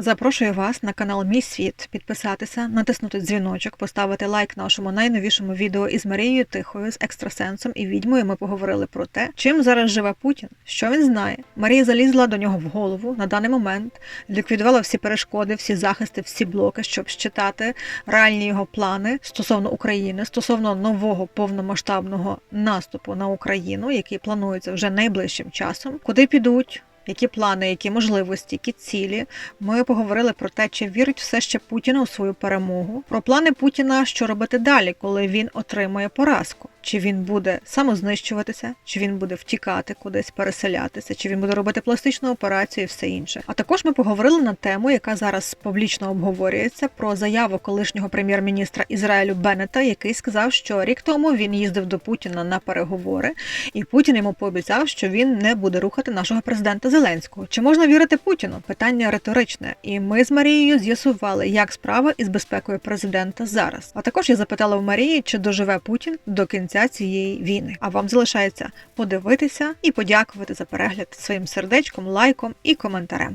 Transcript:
Запрошую вас на канал Мій Світ, підписатися, натиснути дзвіночок, поставити лайк нашому найновішому відео із Марією Тихою, з екстрасенсом і відьмою. Ми поговорили про те, чим зараз живе Путін, що він знає. Марія залізла до нього в голову на даний момент, ліквідувала всі перешкоди, всі захисти, всі блоки, щоб щитати реальні його плани стосовно України, стосовно нового повномасштабного наступу на Україну, який планується вже найближчим часом, куди підуть. Які плани, які можливості, які цілі. Ми поговорили про те, чи вірить все ще Путіна у свою перемогу, про плани Путіна, що робити далі, коли він отримає поразку. Чи він буде самознищуватися, чи він буде втікати кудись, переселятися, чи він буде робити пластичну операцію і все інше. А також ми поговорили на тему, яка зараз публічно обговорюється, про заяву колишнього прем'єр-міністра Ізраїлю Беннета, який сказав, що рік тому він їздив до Путіна на переговори, і Путін йому пообіцяв, що він не буде рухати нашого президента Зеленського. Чи можна вірити Путіну? Питання риторичне. І ми з Марією з'ясували, як справа із безпекою президента зараз. А також я запитала в Марії, чи доживе Путін до кінця цієї війни. А вам залишається подивитися і подякувати за перегляд своїм сердечком, лайком і коментарем.